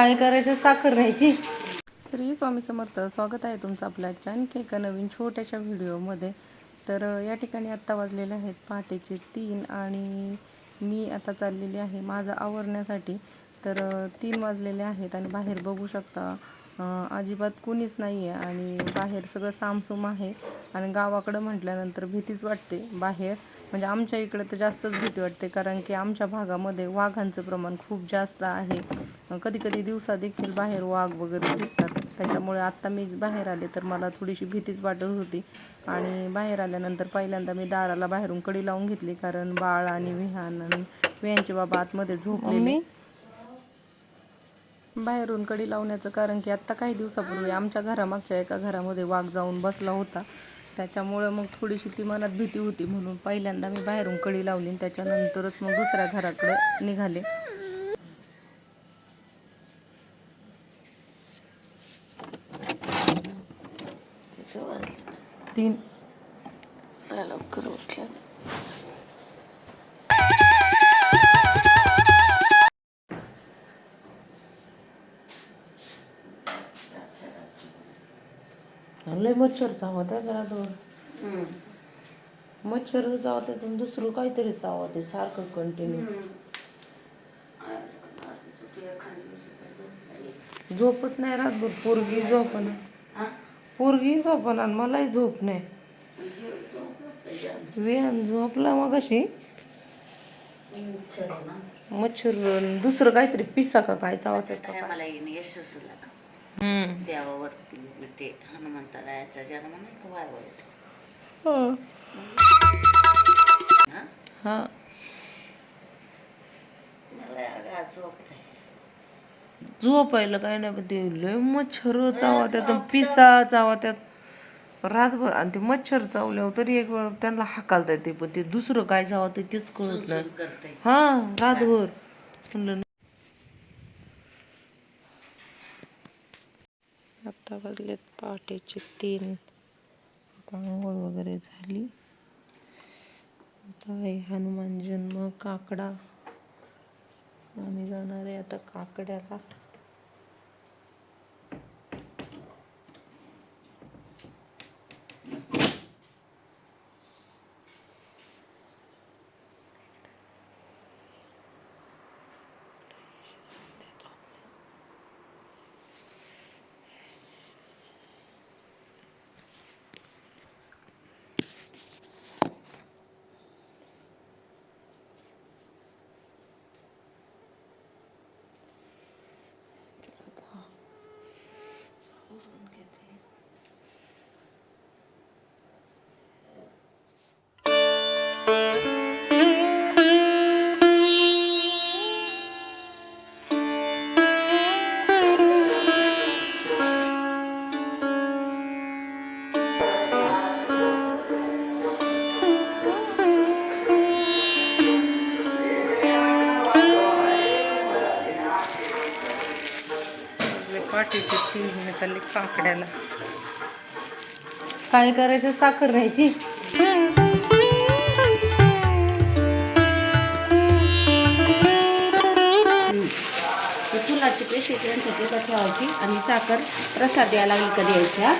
काय करायचं? साखर न्यायची श्री स्वामी समर्थ स्वागत आहे तुमचं आपल्या आणखी एका नवीन छोट्याशा व्हिडिओमध्ये. तर या ठिकाणी आत्ता वाजलेले आहेत पहाटेचे तीन आणि मी आता चाललेली आहे माझं आवरण्यासाठी. तर तीन वाजलेले आहेत आणि बाहेर बघू शकता अजिबात कुणीच नाही आहे आणि बाहेर सगळं सामसूम आहे. आणि गावाकडं म्हटल्यानंतर भीतीच वाटते बाहेर. म्हणजे आमच्या इकडे तर जास्तच भीती वाटते कारण की आमच्या भागामध्ये वाघांचं प्रमाण खूप जास्त आहे. कधी कधी दिवसा देखील बाहेर वाघ वगैरे दिसतात. त्याच्यामुळे आत्ता मी बाहेर आले तर मला थोडीशी भीतीच वाटत होती. आणि बाहेर आल्यानंतर पहिल्यांदा मी दाराला बाहेरून कडी लावून घेतली कारण बाळ आणि विहान आणि विहानचे बाबा आतमध्ये झोपलेले. बाहेरून कडी लावण्याचं कारण की आत्ता काही दिवसापूर्वी आमच्या घरामागच्या एका घरामध्ये वाघ जाऊन बसला होता. त्याच्यामुळं मग थोडीशी ती मनात भीती होती. म्हणून पहिल्यांदा मी बाहेरून कडी लावली त्याच्यानंतरच मग दुसऱ्या घराकडे निघाले. तीन मच्छर चावत आहे घराजवळ मच्छर चावत आहे दुसरं काहीतरी चावत आहे सारखं कंटिन्यू झोपच नाही रातभर पोरगी झोपना. पोरगी आणि मलाही झोप नाही. झोपला मग अशी मच्छर दुसरं काहीतरी पिसा का काय चावायचं का देवावरती ते जन्म नाही का हा. झोपायला काय नाही पण ते लय मच्छर चावत्यात आणि पिसा चावत्यात. रातभर आणि ते मच्छर चावल्यावर तरी एक वेळ त्यांना हाकालता येते पण ते दुसरं काय चावत तेच कळत नाही. हा रातभर. म्हणलं नाही. आता वाजलेत पहाटेचे तीन. आता आंघोळ वगैरे झाली. आता आहे हनुमान जन्म काकडा. आम्ही जाणार आहे आता काकड्याला. चालली काकड्याला काय करायचं? साखर न्यायची ती फुलाची पेशी त्यांसाठी का ठेवायची आणि साखर प्रसाद द्यायला लागली का द्यायची हा.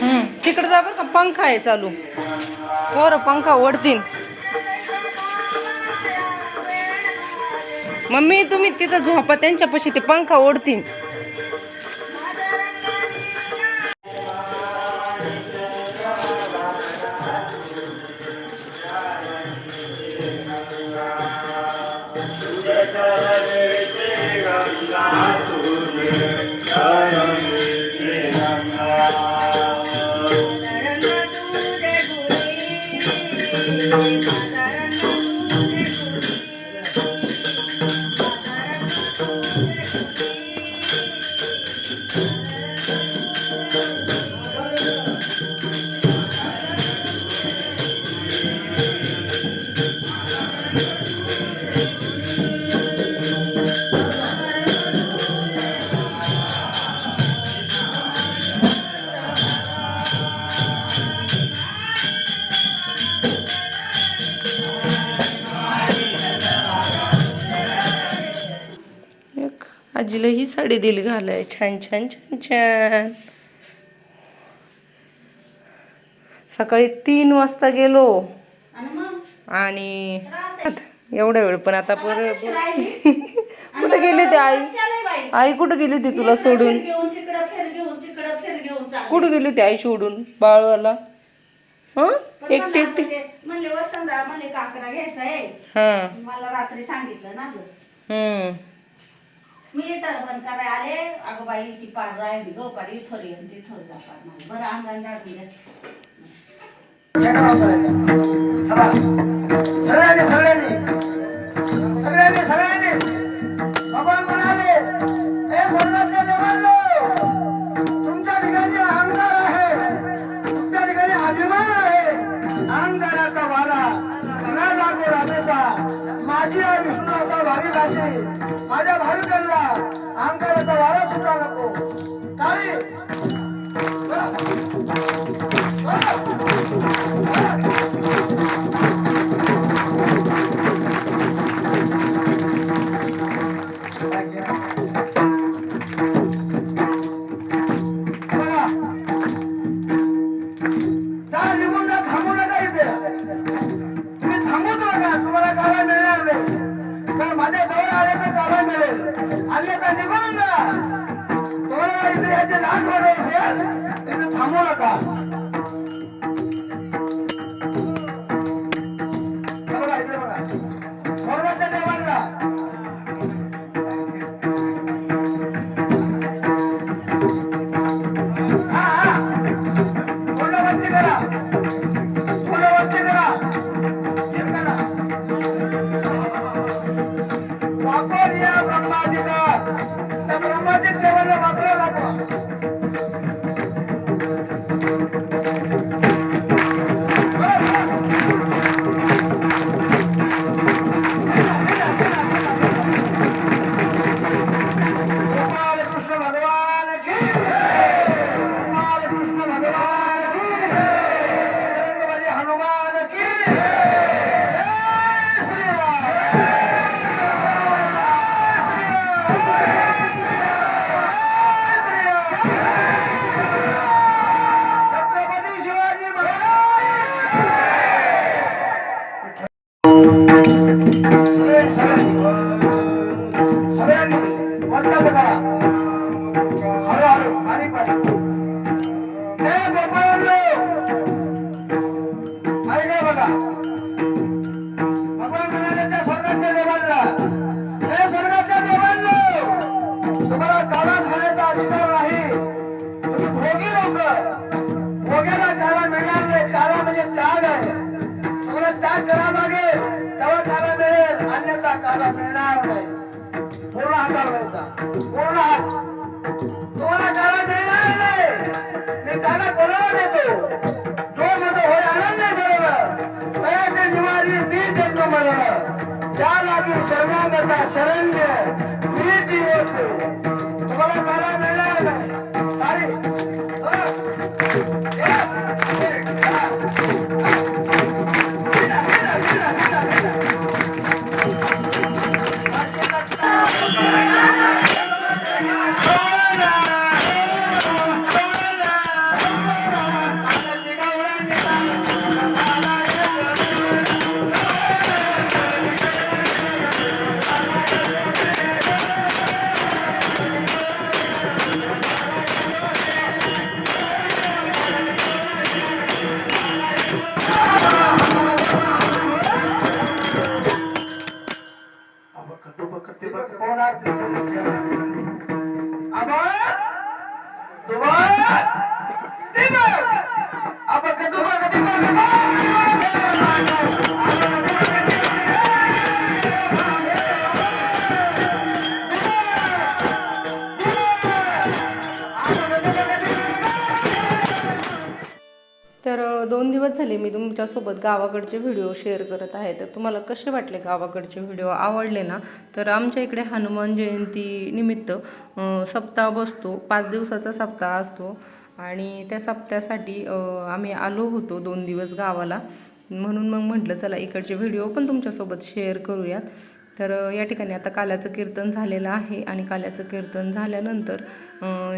हम्म. तिकडे जा बरं का पंखा आहे चालू. पोरं पंखा ओढतील. मम्मी तुम्ही तिथं झोपा त्यांच्यापाशी ते पंखा ओढतील. Amen. आजीला ही साडी दिली घालाय. छान छान छान छान. सकाळी तीन वाजता गेलो. आणि एवढा वेळ पण आता परत? कुठे गेली ती आई. आई कुठे गेली ती तुला सोडून. कुठे गेली ती आई सोडून? बाळवाला? हा? एकटी एकटी? हा. मला मी तर बंद करायला आले अगं बाई ती पार राहिली गो पार इथोर येऊन तिथोर जा पार मला. बरं अंगण दाखवलं सगळ्यांनी सगळ्यांनी. सगळ्यांनी सगळ्यांनी. भगवान म्हणाले हे माझी आहे विष्णूचा भावी राशी माझ्या भाविकांना आमच्या वारा सुद्धा नको. काळी तुम्हाला इथे याचे लाट वाढत असेल, तिथे थांबू नका. सगळे सगळे सगळ्यांनी वंदन करा पूर्ण हातावर पूर्ण हात तुम्हाला मिळणार नाही? मी त्याला देतो जो म्हणतो होय आनंद सर्व तयाचे निवारी मी जन्म मरण त्या लागी शरणागता शरण्य मी दोन दिवस झाले मी तुमच्यासोबत गावाकडचे व्हिडिओ शेअर करत आहे. तर तुम्हाला कसे वाटले गावाकडचे व्हिडिओ? आवडले ना? तर आमच्या इकडे हनुमान जयंती निमित्त सप्ताह बसतो. पाच दिवसाचा सप्ताह असतो. आणि त्या सप्त्यासाठी आम्ही आलो होतो दोन दिवस गावाला. म्हणून मग म्हटलं चला इकडचे व्हिडिओ पण तुमच्यासोबत शेअर करूयात. तर या ठिकाणी आता काल्याचं कीर्तन झालेलं आहे आणि काल्याचं कीर्तन झाल्यानंतर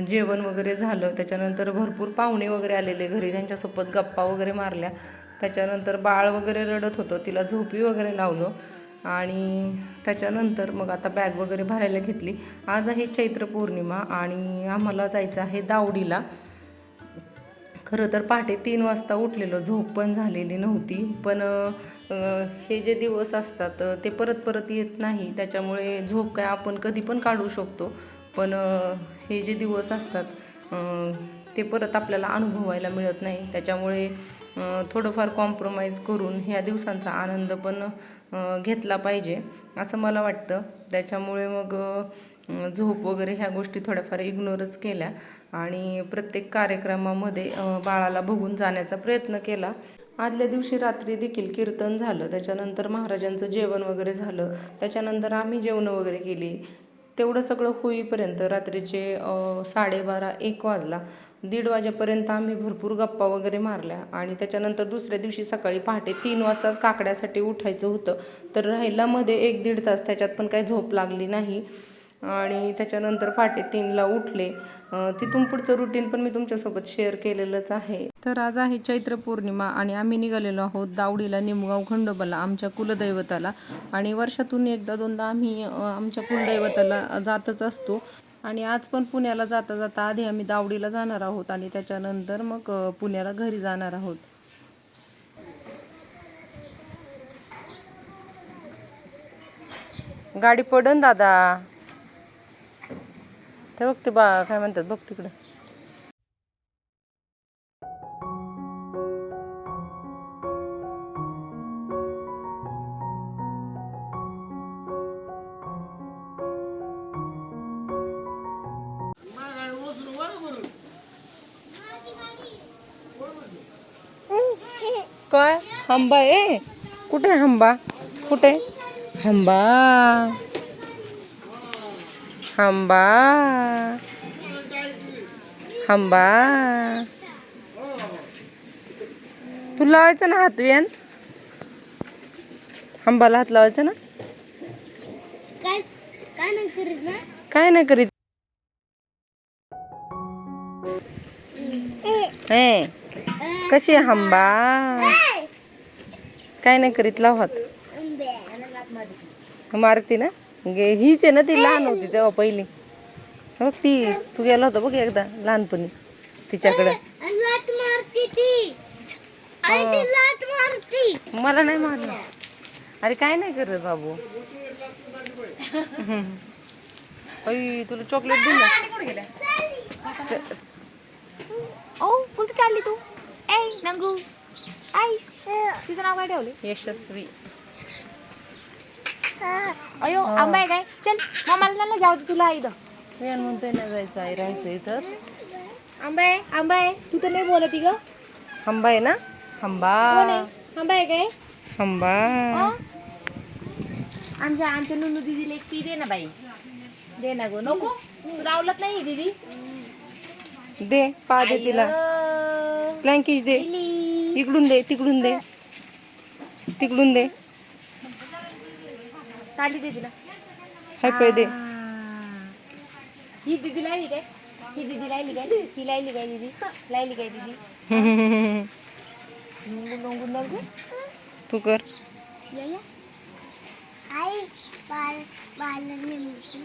जेवण वगैरे झालं. त्याच्यानंतर भरपूर पाहुणे वगैरे आलेले घरी. त्यांच्यासोबत गप्पा वगैरे मारल्या. त्याच्यानंतर बाळ वगैरे रडत होतं. तिला झोपी वगैरे लावलं. आणि त्याच्यानंतर मग आता बॅग वगैरे भरायला घेतली. आज आहे चैत्र पौर्णिमा आणि आम्हाला जायचं आहे दावडीला. खरं तर पहाटे तीन वाजता उठलेलो. झोप पण झालेली नव्हती. पण हे जे दिवस असतात ते परत परत येत नाही. त्याच्यामुळे झोप काय आपण कधी पण काढू शकतो. पण हे जे दिवस असतात ते परत आपल्याला अनुभवायला मिळत नाही. त्याच्यामुळे थोडंफार कॉम्प्रोमाइज करून ह्या दिवसांचा आनंद पण घेतला पाहिजे असं मला वाटतं. त्याच्यामुळे मग झोप वगैरे ह्या गोष्टी थोड्याफार इग्नोरच केल्या आणि प्रत्येक कार्यक्रमामध्ये बाळाला बघून जाण्याचा प्रयत्न केला. आदल्या दिवशी रात्री देखील कीर्तन झालं. त्याच्यानंतर महाराजांचं जेवण वगैरे झालं. त्याच्यानंतर आम्ही जेवणं वगैरे केली. तेवढं सगळं होईपर्यंत रात्रीचे साडेबारा एक वाजला. दीड वाजेपर्यंत आम्ही भरपूर गप्पा वगैरे मारल्या आणि त्याच्यानंतर दुसऱ्या दिवशी सकाळी पहाटे तीन वाजताच काकड्यासाठी उठायचं होतं. तर राहिला मध्ये एक दीड तास. त्याच्यात पण काही झोप लागली नाही. आणि त्याच्यानंतर पहाटे तीनला उठले. तिथून पुढचं रुटीन पण मी तुमच्यासोबत शेअर केलेलंच आहे. तर आज आहे चैत्र पौर्णिमा आणि आम्ही निघालेलो आहोत दावडीला निमगाव खंडोबाला आमच्या कुलदैवताला. आणि वर्षातून एकदा दोनदा आम्ही आमच्या कुलदैवताला जातच असतो. आणि आज पण पुण्याला जाता जाता आधी आम्ही दावडीला जाणार आहोत आणि त्याच्यानंतर मग पुण्याला घरी जाणार आहोत. गाडी पडन दादा. ते बघ ते बा काय म्हणतात बघ तिकडं. काय? हंबा ए कुठे हंबा? कुठे? हंबा. हंबा हंबा तू लावायचं ना हात वेन? हंबाला हात लावायचा ना? काय नाही करीत ए. कशी आहे हंबा? काय नाही करीत लाव हात. मारती ना? गे हीच आहे ना ती लहान होती तेव्हा पहिली. बघ ती तू गेला होता बघ एकदा लहानपणी तिच्याकडे. लाट मारती ती. आई ती लाट मारती. मला नाही मारलं अरे काय नाही करत बाबू. अई तुला चॉकलेट दिलं ओ कुठं चालली तू. ए नंगू. आई तिचं नाव काय ठेवले यशस्वी. अयो आंबा आहे काय? चल मामाला ना जाऊ दे तुला इथं. मी म्हणतोय ना जायचं आहे राहायचं इथंच. आंबा आहे आंबा आहे. तू तर नाही बोलत ग. हंबा आहे ना? हंबा कोण आहे? आंबा आहे काय? हंबा अं? आमच्या आमच्या नुनू दीदीला एक पी दे ना बाई. दे ना गो. नको. तू रावलत नाही दीदी. दे पा दे तिला. फ्लँकिश दे. इकडून दे तिकडून दे. तिकडून दे. ताली दे तिला हाय पाय दे ही दीदी लायली काय ही दीदी लायली काय ही लायली काय दीदी लायली काय दीदी नंगू नंगू नंगू तू कर. या या आई बाल बाल निमती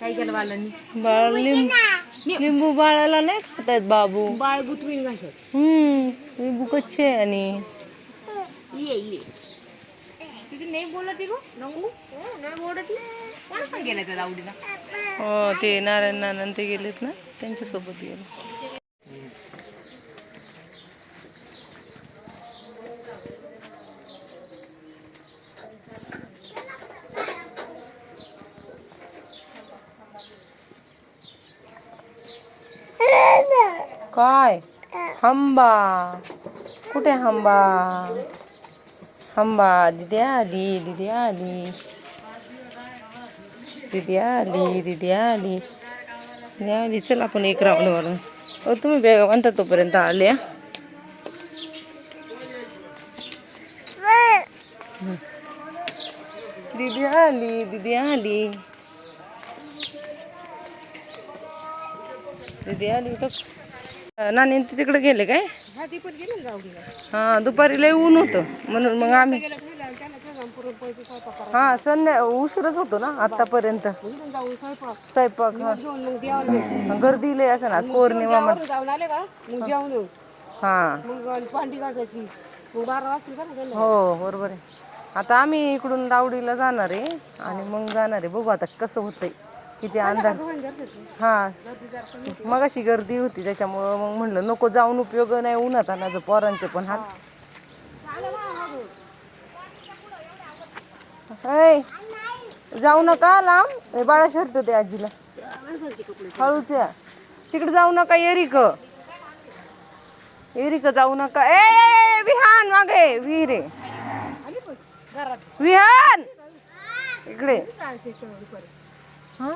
काय केलं बालांनी बाळ लिंबू लिंबू बाळाला नाही खातात बाबू. बाळ गुतवीन घासत. हम्म लिंबू कच्चे आहे आणि ये ये. नाही बोलत ती गो? नंगू? नाही बोलत ती कोण सांग गेलं त्या दावडीला? हो ते नारायण नाना ते गेलेत ना त्यांच्यासोबत गेले. काय? हंबा. कुठे हंबा? हंबा दिदी आली दिदी आली दिदी आली दिदी आली दिदी आली चल आपण एक राऊंड मारून अहो तुम्ही बेगा म्हणता तोपर्यंत आले दिदी आली दिदी आली दिदी आली तर नानी ते तिकडे गेले काय? हा दुपारी लय ऊन होतं. म्हणून मग आम्ही हा संध्या उशीरच होतो ना आतापर्यंत स्वयंपाक. हा. गर्दी लय असं ना पौर्णिमा. हा. हो बरोबर आहे. आता आम्ही इकडून दावडीला जाणार आहे आणि मग जाणार आहे. बघू आता कसं होतंय. किती अंदाज हा. मग अशी गर्दी होती त्याच्यामुळं मग म्हणलं नको जाऊन उपयोग नाही उन्हात आणायचं पोरांचे पण हात. ऐ, जाऊ नका लांब. हे बाळा शर्ट ते आजीला. हळूच्या तिकडे जाऊ नका एरिक. एरिक जाऊ नका. ए विहान मागे. विहीर आहे. विहान! इकडे. हा?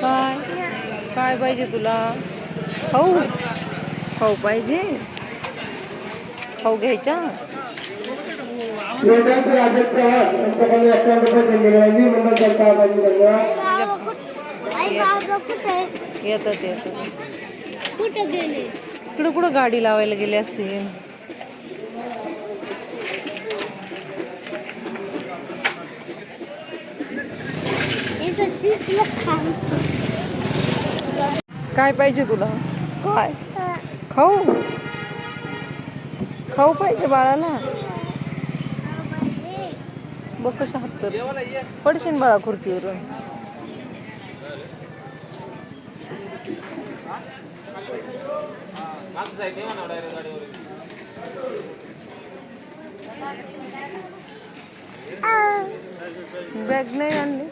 काय काय पाहिजे तुला खाऊ खाऊ पाहिजे खाऊ घ्यायच्या रुपये दिलेले आहे. मी मंडळ माझी धन्यवाद येतात येतात कुठे गेले इकडे कुठं गाडी लावायला गेले असतील असं सीटला खाऊ काय पाहिजे तुला? काय? खाऊ? खाऊ पाहिजे बाळाला? बघ कशा हत्तर पडशीन बाळा खुर्चीवरून. बॅग नाही आणली?